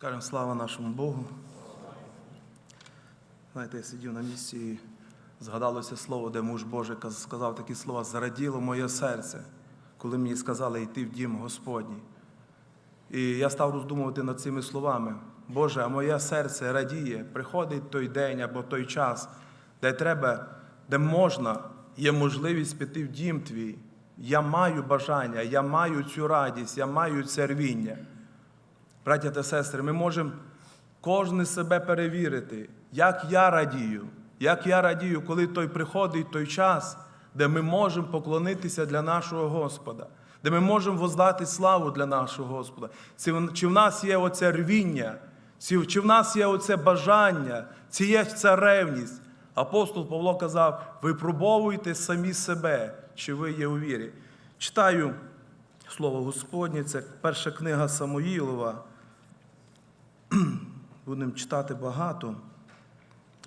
Скажемо слава нашому Богу. Знаєте, я сидів на місці і згадалося слово, де муж Божий сказав такі слова: зраділо моє серце, коли мені сказали йти в дім Господній. І я став роздумувати над цими словами. Боже, а моє серце радіє, приходить той день або той час, де треба, де можна, є можливість піти в дім твій. Я маю бажання, я маю цю радість, я маю це рвіння. Браття та сестри, ми можемо кожен себе перевірити, як я радію, як я радію, коли той приходить той час, де ми можемо поклонитися для нашого Господа, де ми можемо воздати славу для нашого Господа. Чи в- нас є оце рвіння, чи в нас є оце бажання, чи є ця ревність? Апостол Павло казав: випробовуйте самі себе, чи ви є у вірі. Читаю Слово Господнє, це перша книга Самоїлова. Будемо читати багато,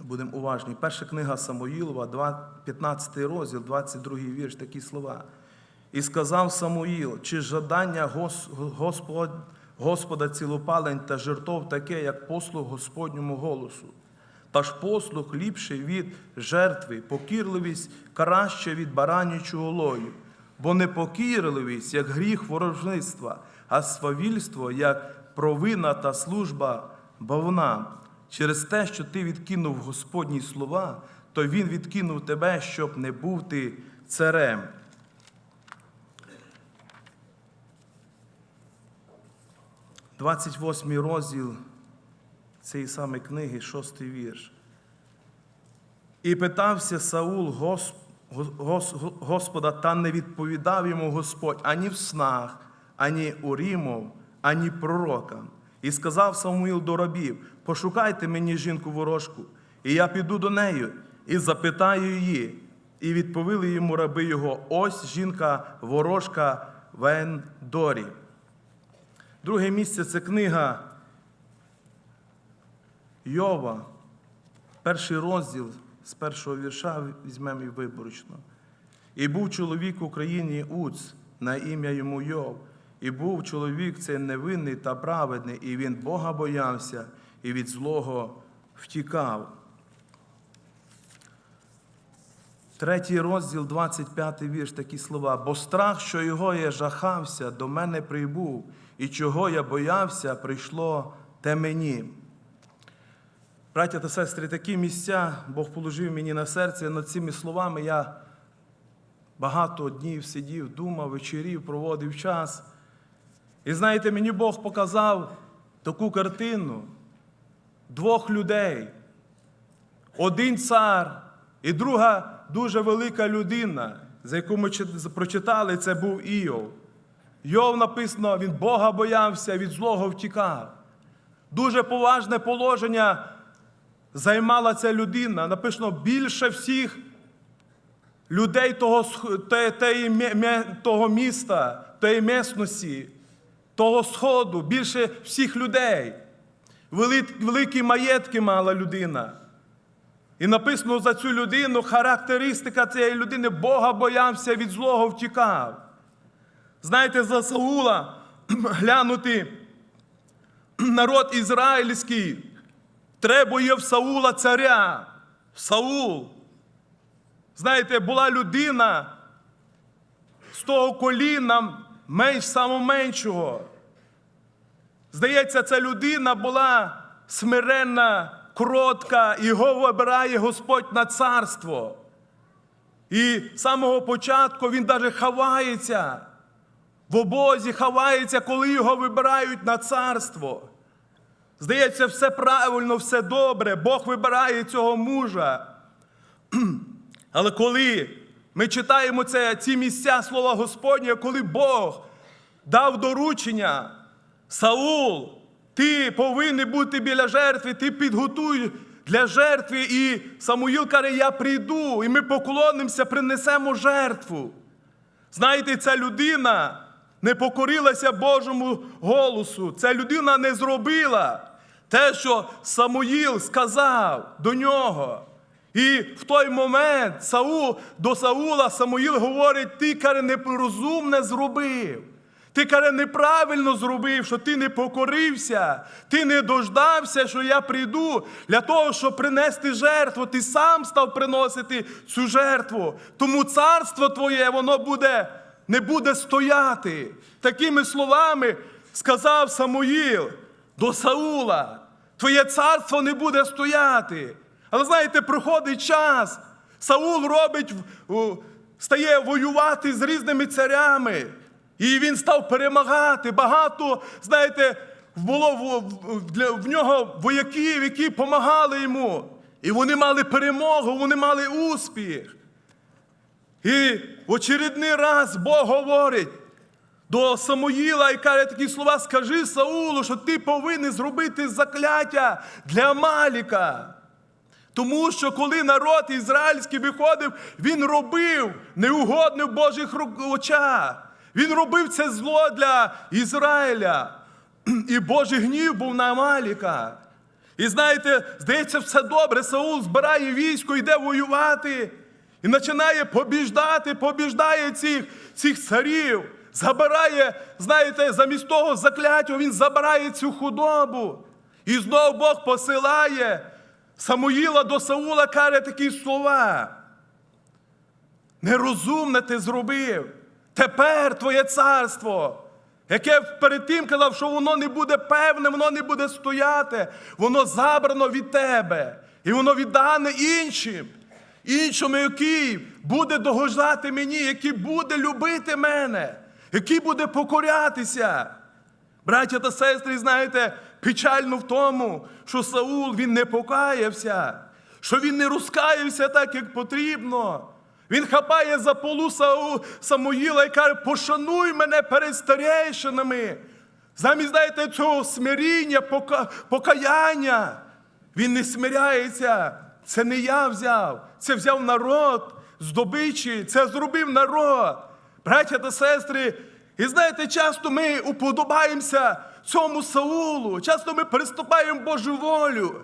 будемо уважні. Перша книга Самоїлова, 15 розділ, 22 вірш, такі слова. І сказав Самуїл, чи жадання Гос- Господь, Господа цілопалень та жертов таке, як послуг Господньому голосу. Та ж послуг ліпший від жертви, покірливість краще від баранячого лою, бо непокірливість, як гріх ворожництва, а свавільство, як провина та служба бавна. Через те, що ти відкинув Господні слова, то Він відкинув тебе, щоб не був ти царем. – 28 розділ цієї самої книги, шостий вірш. І питався Саул Гос- Гос- Гос- Господа, та не відповідав йому Господь ані в снах, ані у Рімов, ані пророкам. І сказав Самуїл до рабів: пошукайте мені жінку ворожку, і я піду до неї і запитаю її. І відповіли йому раби його: ось жінка ворожка в Ендорі. Друге місце це книга Йова, перший розділ з першого вірша візьмемо і виборочно. І був чоловік в Україні Уц, на ім'я йому Йов. І був чоловік цей невинний та праведний, і він Бога боявся, і від злого втікав. Третій розділ, 25 вірш, такі слова. Бо страх, що його я жахався, до мене прибув, і чого я боявся, прийшло те мені. Браття та сестри, такі місця Бог положив мені на серце. Над цими словами я багато днів сидів, думав, вечерів, проводив час. І знаєте, мені Бог показав таку картину двох людей. Один цар і друга дуже велика людина, за яку ми прочитали, це був Іов. Йов написано, він Бога боявся, від злого втікав. Дуже поважне положення займала ця людина. Написано більше всіх людей того, того міста, тієї місності, того сходу, більше всіх людей. Великі маєтки мала людина. І написано за цю людину характеристика цієї людини Бога боявся, від злого втікав. Знаєте, за Саула глянути народ ізраїльський требує в Саула царя. Саул. Знаєте, була людина з того коліна менш самоменшого. Здається, ця людина була смиренна, кротка, його вибирає Господь на царство. І з самого початку він навіть ховається. В обозі ховається, коли його вибирають на царство. Здається, все правильно, все добре. Бог вибирає цього мужа. Але коли ми читаємо це, ці місця слова Господнє, коли Бог дав доручення, Саул, ти повинен бути біля жертви, ти підготуй для жертви. І Самуїл каже, я прийду, і ми поклонимося, принесемо жертву. Знаєте, ця людина не покорилася Божому голосу. Ця людина не зробила те, що Самуїл сказав до нього. І в той момент Саул, до Саула Самуїл говорить, ти каже, непорозумне зробив. Ти каже, неправильно зробив, що ти не покорився, ти не дождався, що я прийду для того, щоб принести жертву. Ти сам став приносити цю жертву. Тому царство твоє, воно буде, не буде стояти. Такими словами сказав Самуїл до Саула: Твоє царство не буде стояти. Але знаєте, проходить час. Саул робить, стає воювати з різними царями. І він став перемагати. Багато, знаєте, було в, для- в нього вояків, які допомагали йому. І вони мали перемогу, вони мали успіх. І в очередний раз Бог говорить до Самуїла і каже такі слова: скажи Саулу, що ти повинен зробити закляття для Амаліка. Тому що коли народ ізраїльський виходив, він робив неугодне в Божих очах. Він робив це зло для Ізраїля. І Божий гнів був на Амаліка. І знаєте, здається, все добре. Саул збирає військо, йде воювати і починає побіждати, побіждає цих, цих царів. Забирає, знаєте, замість того закляття, він забирає цю худобу. І знов Бог посилає Самуїла до Саула, каже такі слова. Нерозумне ти зробив. Тепер твоє царство, яке перед тим казав, що воно не буде певне, воно не буде стояти, воно забрано від тебе. І воно віддане іншим, іншому, який буде догоджати мені, який буде любити мене, який буде покорятися. Браття та сестри, знаєте, печально в тому, що Саул він не покаявся, що він не розкаявся так, як потрібно. Він хапає за полу Самуїла і каже, пошануй мене перед старейшинами. Замість, знаєте, цього смиріння, пока- покаяння. Він не смиряється. Це не я взяв, це взяв народ здобичі, це зробив народ. Браття та сестри, і знаєте, часто ми уподобаємося цьому Саулу, часто ми переступаємо Божу волю.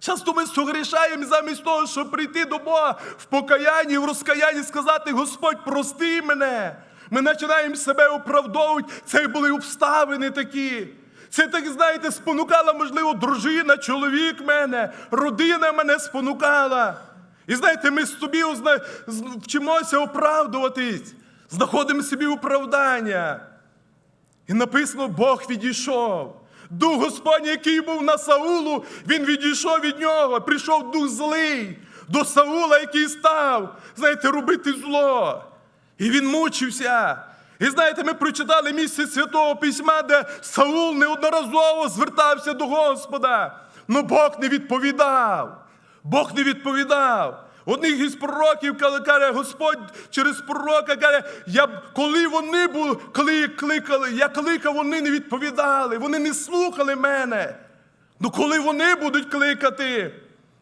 Часто ми согрішаємо замість того, щоб прийти до Бога в покаянні, в розкаянні, сказати, Господь, прости мене. Ми починаємо себе оправдовувати. Це були обставини такі. Це так, знаєте, спонукала, можливо, дружина, чоловік мене, родина мене спонукала. І знаєте, ми собі узна- вчимося оправдуватись, знаходимо собі оправдання. І написано, Бог відійшов. Дух Господній, який був на Саулу, він відійшов від нього. Прийшов дух злий до Саула, який став, знаєте, робити зло. І він мучився. І знаєте, ми прочитали місце Святого Письма, де Саул неодноразово звертався до Господа. але Бог не відповідав. Бог не відповідав. Одних із пророків каже, Господь через пророка каже, я коли вони були, коли кликали, я кликав, вони не відповідали, вони не слухали мене. Ну коли вони будуть кликати,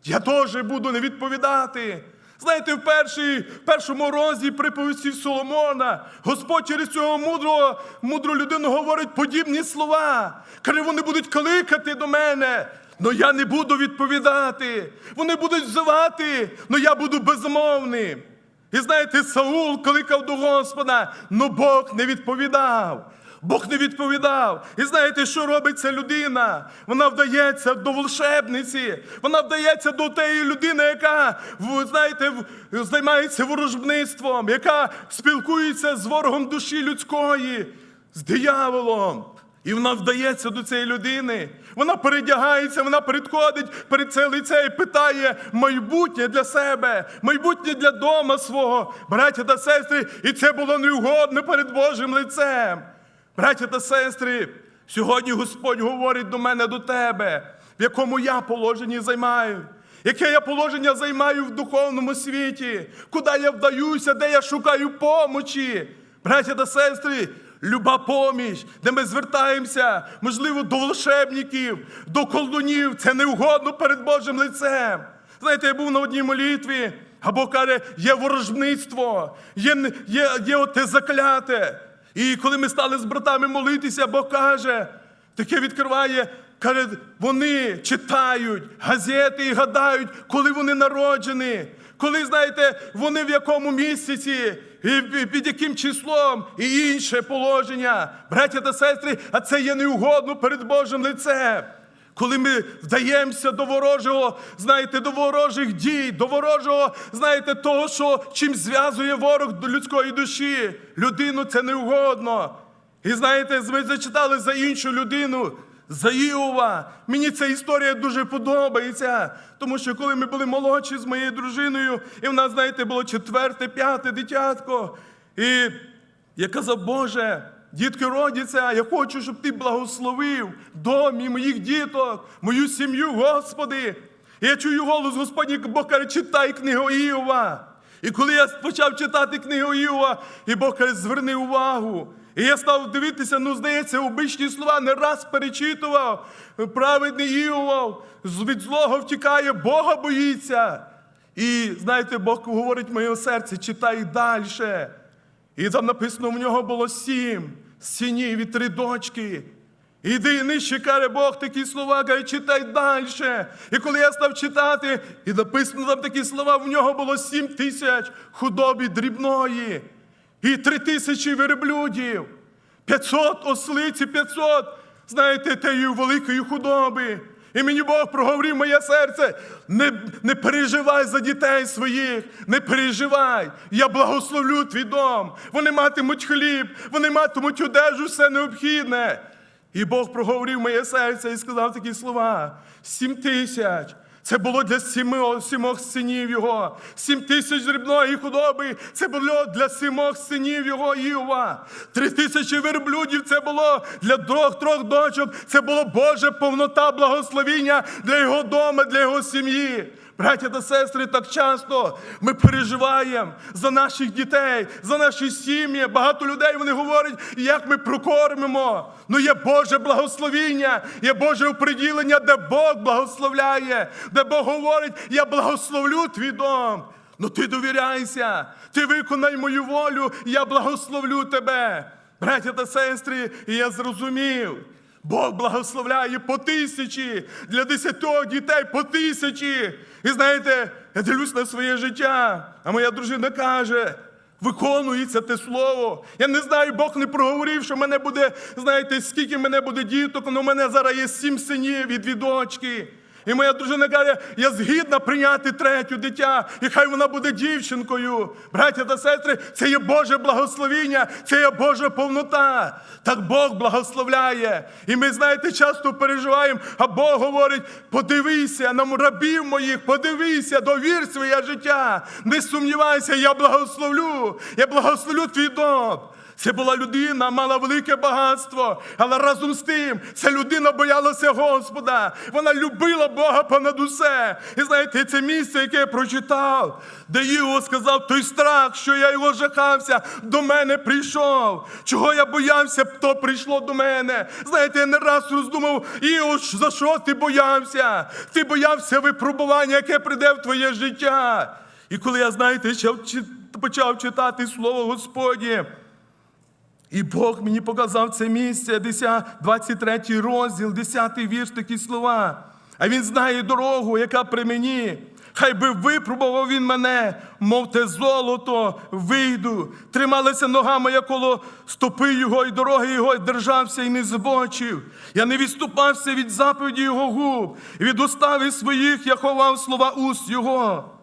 я теж буду не відповідати. Знаєте, в першій, в першому розділі приповісті Соломона Господь через цього мудрого, мудру людину говорить подібні слова. Каже, вони будуть кликати до мене, але я не буду відповідати. Вони будуть взивати, але я буду безмовним. І знаєте, Саул кликав до Господа, але Бог не відповідав. Бог не відповідав. І знаєте, що робить ця людина? Вона вдається до волшебниці, вона вдається до тієї людини, яка знаєте, займається ворожбництвом, яка спілкується з ворогом душі людської, з дияволом. І вона вдається до цієї людини. Вона передягається, вона передходить перед це лице і питає майбутнє для себе, майбутнє для дома свого, браття та сестри. І це було неугодно перед Божим лицем. Браття та сестри, сьогодні Господь говорить до мене, до тебе, в якому я положенні займаю. Яке я положення займаю в духовному світі, куди я вдаюся, де я шукаю помочі. Браття та сестри, люба поміч, де ми звертаємося, можливо, до волшебників, до колдунів, це не угодно перед Божим лицем. Знаєте, я був на одній молитві, або каже, є ворожбництво, є, є, є оте закляте. І коли ми стали з братами молитися, Бог каже, таке відкриває, каже, вони читають газети і гадають, коли вони народжені, коли знаєте, вони в якому місяці, і під яким числом, і інше положення. Браття та сестри, а це є неугодно перед Божим лицем. Коли ми вдаємося до ворожого, знаєте, до ворожих дій, до ворожого, знаєте, того, що чим зв'язує ворог до людської душі. Людину це не угодно. І знаєте, ми зачитали за іншу людину, за Іова. Мені ця історія дуже подобається. Тому що коли ми були молодші з моєю дружиною, і в нас, знаєте, було четверте, п'яте дитятко. І я казав, Боже, дітки родяться, я хочу, щоб ти благословив дом і моїх діток, мою сім'ю, Господи. І я чую голос Господній, Бог каже, читай книгу Іова. І коли я почав читати книгу Іова, і Бог каже, зверни увагу. І я став дивитися, ну, здається, обичні слова не раз перечитував. Праведний Іова від злого втікає, Бога боїться. І знаєте, Бог говорить в моє серце, читай далі. І там написано, в нього було сім синів і три дочки. Іди нижче, каже Бог, такі слова, каже, читай далі. І коли я став читати, і написано там такі слова, в нього було сім тисяч худоби дрібної, і три тисячі верблюдів, 500 ослиць і 500, знаєте, тієї великої худоби. І мені Бог проговорив моє серце. Не, не переживай за дітей своїх, не переживай. Я благословлю твій дом. Вони матимуть хліб, вони матимуть одежу, все необхідне. І Бог проговорив моє серце і сказав такі слова: сім тисяч. Це було для сіми, сімох синів його. Сім тисяч дрібної худоби. Це було для сімох синів його Іова. Три тисячі верблюдів це було для трьох трьох дочок. Це було Боже повнота благословіння для його дому, для його сім'ї. Браття та сестри, так часто ми переживаємо за наших дітей, за наші сім'ї. Багато людей вони говорять, як ми прокормимо. Ну є Боже благословіння, є Боже оприділення, де Бог благословляє, де Бог говорить, я благословлю твій дом. Ну ти довіряйся, ти виконай мою волю, я благословлю тебе. Браття та сестри, і я зрозумів. Бог благословляє по тисячі для десятьох дітей по тисячі. І знаєте, я дивлюсь на своє життя, а моя дружина каже. Виконується те слово. Я не знаю, Бог не проговорив, що мене буде, знаєте, скільки мене буде діток, але у мене зараз є сім синів і дві дочки. І моя дружина каже, я згідна прийняти третю дитя, і хай вона буде дівчинкою. Браття та сестри, це є Боже благословіння, це є Божа повнота. Так Бог благословляє. І ми, знаєте, часто переживаємо, а Бог говорить: подивися на рабів моїх, подивися, довір своє життя. Не сумнівайся, я благословлю, я благословлю твій дом. Це була людина, мала велике багатство, але разом з тим ця людина боялася Господа. Вона любила Бога понад усе. І знаєте, це місце, яке я прочитав, де Іго сказав, той страх, що я його жахався, до мене прийшов. Чого я боявся, то прийшло до мене. Знаєте, я не раз роздумав, Іго, за що ти боявся? Ти боявся випробування, яке прийде в твоє життя. І коли я, знаєте, ще почав читати Слово Господнє, і Бог мені показав це місце, 23 розділ, 10 вірш, такі слова. А він знає дорогу, яка при мені. Хай би випробував він мене, мов те золото, вийду. Трималася нога моя коло стопи його, і дороги його, держався і не збочив. Я не відступався від заповіді його губ, від устави своїх я ховав слова уст його.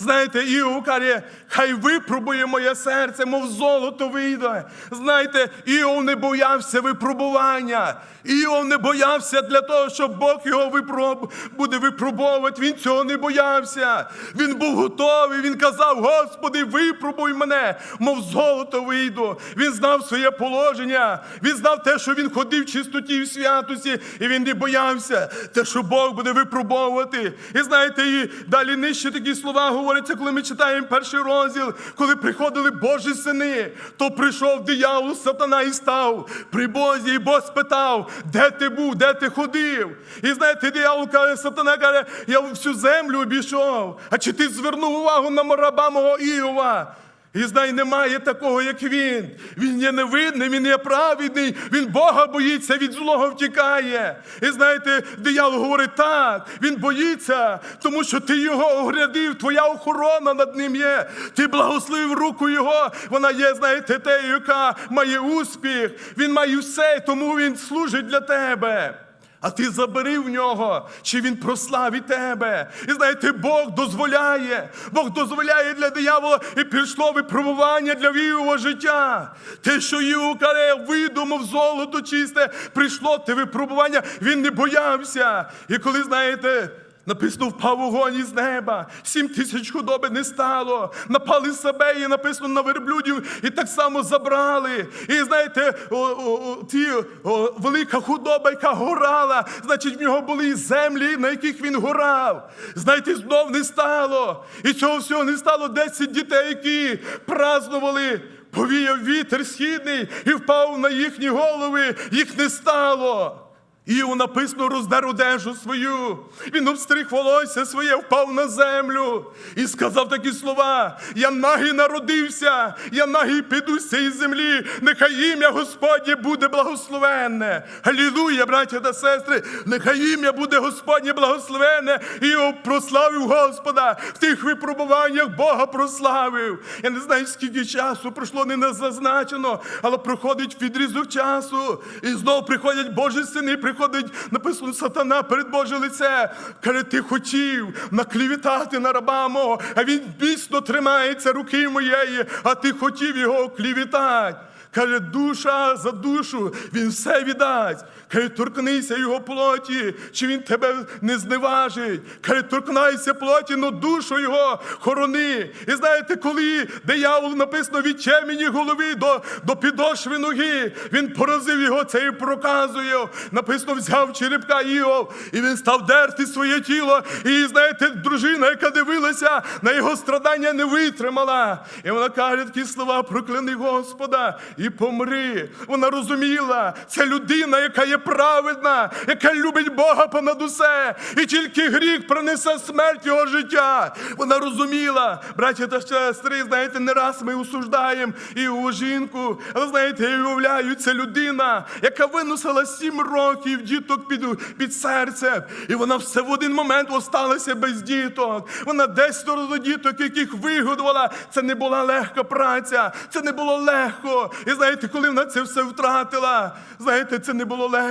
Знаєте, Іов каже, хай випробує моє серце, мов золото вийде. Знаєте, Іов не боявся випробування. Іов не боявся для того, щоб Бог його випроб... буде випробовувати. Він цього не боявся. Він був готовий. Він казав: Господи, випробуй мене, мов золото вийду. Він знав своє положення. Він знав те, що він ходив в чистоті в святості, і він не боявся, те, що Бог буде випробовувати. І знаєте, і далі нижче такі слова говоряться, коли ми читаємо перший розділ, коли приходили Божі сини, то прийшов диявол, сатана і став при Бозі, і Бог спитав, де ти був, де ти ходив. І знаєте, диявол каже, сатана каже, я всю землю обійшов. А чи ти звернув увагу на мораба мого Іова? І знай, немає такого, як він. Він є невинний, він є праведний, він Бога боїться, від злого втікає. І знаєте, диявол говорить так, він боїться, тому що ти його оглядив, твоя охорона над ним є. Ти благословив руку його. Вона є, знаєте, те, яка має успіх. Він має все, тому він служить для тебе. А ти забери в нього, чи він прославить тебе. І знаєте, Бог дозволяє, Бог дозволяє для диявола і пішло випробування для вірового життя. Те, що Юкаре видумав золото чисте, прийшло те випробування, він не боявся. І коли, знаєте, Написано, впав вогонь із неба, сім тисяч худоби не стало, напали себе і написано на верблюдів, і так само забрали. І знаєте, о, о, ті, о, велика худоба, яка горала, значить, в нього були і землі, на яких він горав. Знаєте, знов не стало. І цього всього не стало десять дітей, які празднували. Повіяв вітер східний і впав на їхні голови, їх не стало. Іов написано, роздер одежу свою. Він обстриг волосся своє, впав на землю і сказав такі слова: Я нагий народився, я нагий піду з цієї землі. Нехай ім'я Господнє буде благословенне. Алілуя, браття та сестри, нехай ім'я буде Господнє благословенне. Іов прославив Господа. В тих випробуваннях Бога прославив. Я не знаю, скільки часу пройшло, не зазначено, але проходить відрізок часу. І знову приходять Божі сини, приходить, написано, сатана перед Боже лице. Каже, ти хотів наклівітати на раба мого, а він бісно тримається руки моєї, а ти хотів його клівітати. Каже, душа за душу, він все віддасть. Каже, торкнися його плоті, чи він тебе не зневажить. Каже, торкнайся плоті, но душу його хорони. І знаєте, коли диявол написано від чемені голови до, до підошви ноги, він поразив його цією проказою. Написано, взяв черепка Іов, і він став дерти своє тіло. І знаєте, дружина, яка дивилася на його страдання, не витримала. І вона каже такі слова: прокляни Господа і помри. Вона розуміла, це людина, яка є праведна, яка любить Бога понад усе. І тільки гріх принесе смерть його життя. Вона розуміла, браття та сестри, знаєте, не раз ми осуждаємо і його жінку. Але знаєте, я уявляю, це людина, яка виносила сім років діток під, під серцем. І вона все в один момент осталася без діток. Вона десятеро діток, яких вигодувала. Це не була легка праця, це не було легко. І знаєте, коли вона це все втратила, знаєте, це не було легко,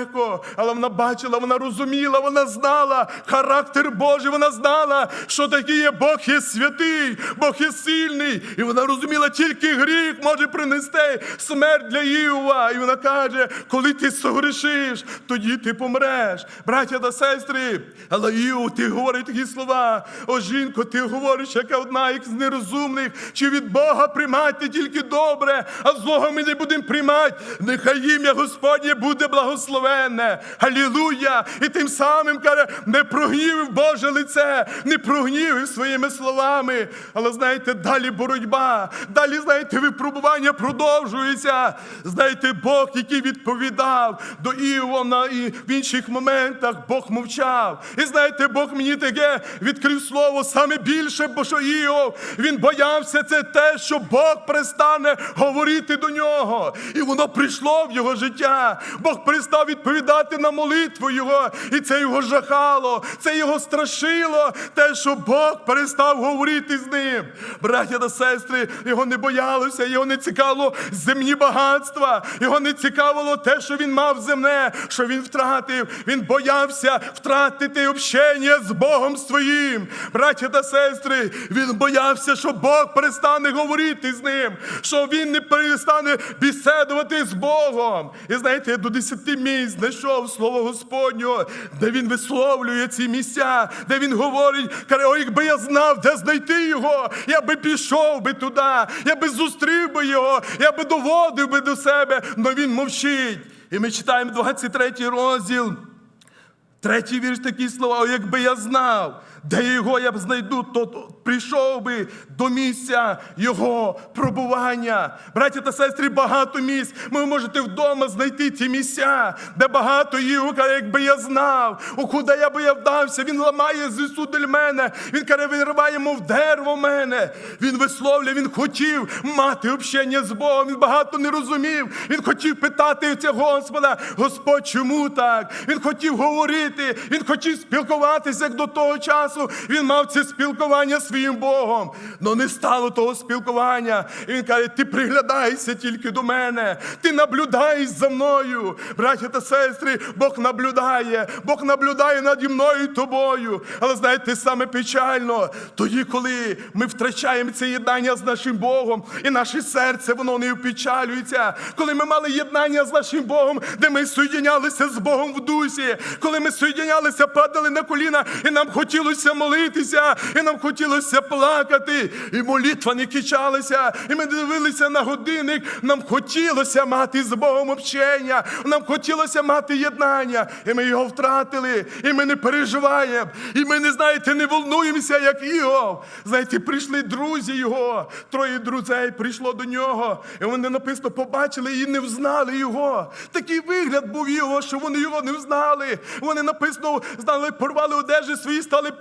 але вона бачила, вона розуміла, вона знала характер Божий, вона знала, що такий є Бог є святий, Бог є сильний. І вона розуміла, тільки гріх може принести смерть для Іова. І вона каже, коли ти согрешиш, тоді ти помреш. Браття та сестри, але Іов, ти говориш такі слова. О, жінко, ти говориш, яка одна із нерозумних, чи від Бога приймати тільки добре, а злого ми не будемо приймати. Нехай ім'я Господнє буде благословенне. Алілуя! І тим самим каже, не прогнівив Боже лице, не прогнівив своїми словами. Але знаєте, далі боротьба, далі, знаєте, випробування продовжується. Знаєте, Бог, який відповідав до Іона і в інших моментах Бог мовчав. І знаєте, Бог мені таке відкрив слово саме більше, бо що Іов, він боявся це те, що Бог перестане говорити до нього. І воно прийшло в його життя. Бог перестав відповідати на молитву його, і це його жахало, це його страшило, те, що Бог перестав говорити з ним. Браття та сестри, його не боялося, його не цікавило земні багатства, його не цікавило те, що він мав земне, що він втратив. Він боявся втратити общення з Богом своїм. Браття та сестри, він боявся, що Бог перестане говорити з ним, що він не перестане біседувати з Богом. І знаєте, до десяти місць знайшов слово Господнього, де він висловлює ці місця, де він говорить, каже, о, якби я знав, де знайти його, я би пішов би туди, я би зустрів би його, я би доводив би до себе, але він мовчить. І ми читаємо 23 розділ. Третій вірш такі слова, «О, якби я знав, де його я б знайду, то прийшов би до місця його пробування. Браті та сестри, багато місць. Ви можете вдома знайти ті місця, де багато каже, якби я знав, у куди я би я вдався. Він ламає зісудель мене. Він каже, вириває, мов дерево мене. Він висловлює, він хотів мати общення з Богом. Він багато не розумів. Він хотів питати ця Господа, Господь, чому так? Він хотів говорити, він хотів спілкуватися як до того часу. Він мав це спілкування зі своїм Богом. Но не стало того спілкування. І він каже: ти приглядайся тільки до мене, ти наблюдай за мною. Браття та сестри, Бог наблюдає, Бог наблюдає наді мною і тобою. Але знаєте, саме печально, тоді, коли ми втрачаємо це єднання з нашим Богом, і наше серце воно не опечалюється. Коли ми мали єднання з нашим Богом, де ми соєднялися з Богом в дусі, коли ми соєднялися, падали на коліна, і нам хотілося молитися, і нам хотілося плакати, і молитва не кичалася, і ми дивилися на годинник. Нам хотілося мати з Богом общення, нам хотілося мати єднання, і ми його втратили, і ми не переживаємо, і ми не знаєте, не волнуємося, як Іов. Знаєте, прийшли друзі його, троє друзей прийшло до нього, і вони написано побачили і не взнали його. Такий вигляд був його, що вони його не взнали. Вони написано, знали, порвали одежі свої, стали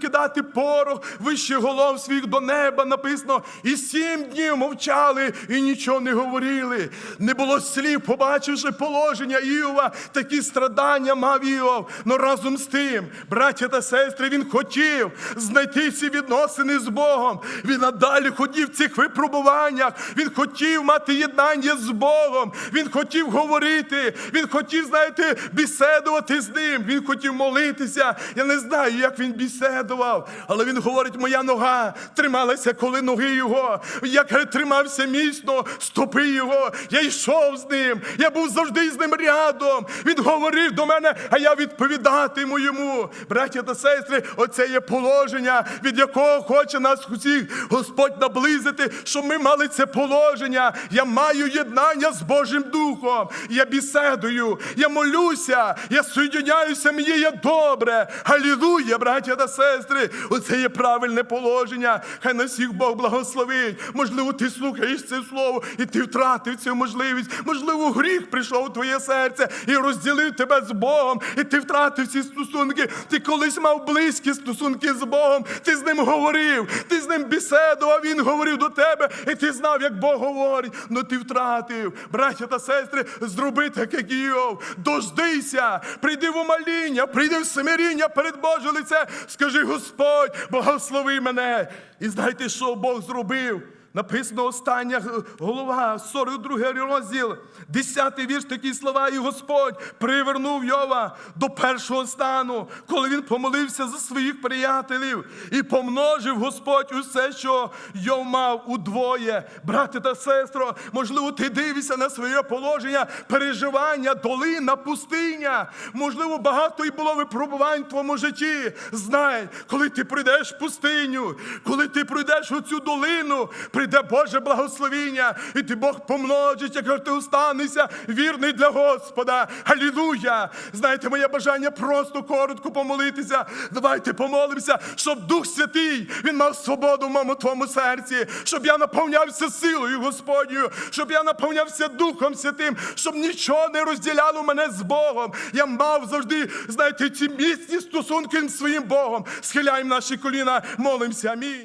кидати порох вище голов своїх до неба. Написано, і сім днів мовчали і нічого не говорили. Не було слів, побачивши положення Іова, такі страдання мав Іов. Но разом з тим, браття та сестри, він хотів знайти ці відносини з Богом. Він надалі ходив в цих випробуваннях. Він хотів мати єднання з Богом. Він хотів говорити. Він хотів, знаєте, бесідувати з ним. Він хотів молитися. Я не знаю, як він бесідував, але він говорить: моя нога трималася, коли ноги його. Я тримався міцно, стопи його. Я йшов з ним. Я був завжди з ним рядом. Він говорив до мене, а я відповідатиму йому. Браття та сестри, оце є положення, від якого хоче нас усіх Господь наблизити, щоб ми мали це положення. Я маю єднання з Божим Духом. Я біседую, я молюся, я соєдняюся, мені є добре. Халілуя, браття та сестри. Оце є правильне положення. Хай нас всіх Бог благословить. Можливо, ти слухаєш це слово, і ти втратив цю можливість. Можливо, гріх прийшов у твоє серце і розділив тебе з Богом, і ти втратив ці стосунки. Ти колись мав близькі стосунки з Богом. Ти з ним говорив, ти з ним беседував, він говорив до тебе, і ти знав, як Бог говорить. Ну ти втратив, браття та сестри, зроби так, як Іов. Дождися, прийди в умоління, прийди в смиріння перед Боже лице. Скажи, Господь, благослови мене. І знаєте, що Бог зробив? Написано остання г- голова, 42 розділ, 10 вірш, такі слова, і Господь привернув Йова до першого стану, коли він помолився за своїх приятелів і помножив Господь усе, що Йов мав удвоє. Брате та сестро, можливо, ти дивишся на своє положення, переживання, долина, пустиня. Можливо, багато і було випробувань в твоєму житті. Знай, коли ти прийдеш в пустиню, коли ти прийдеш у цю долину, прийде Боже благословіння, і ти Бог помножить, якщо ти останешся вірний для Господа. Алілуя! Знаєте, моє бажання просто коротко помолитися. Давайте помолимося, щоб Дух Святий він мав свободу в моєму твоєму серці, щоб я наповнявся силою Господньою, щоб я наповнявся Духом Святим, щоб нічого не розділяло мене з Богом. Я мав завжди, знаєте, ці міцні стосунки з своїм Богом. Схиляємо наші коліна, молимося. Амінь.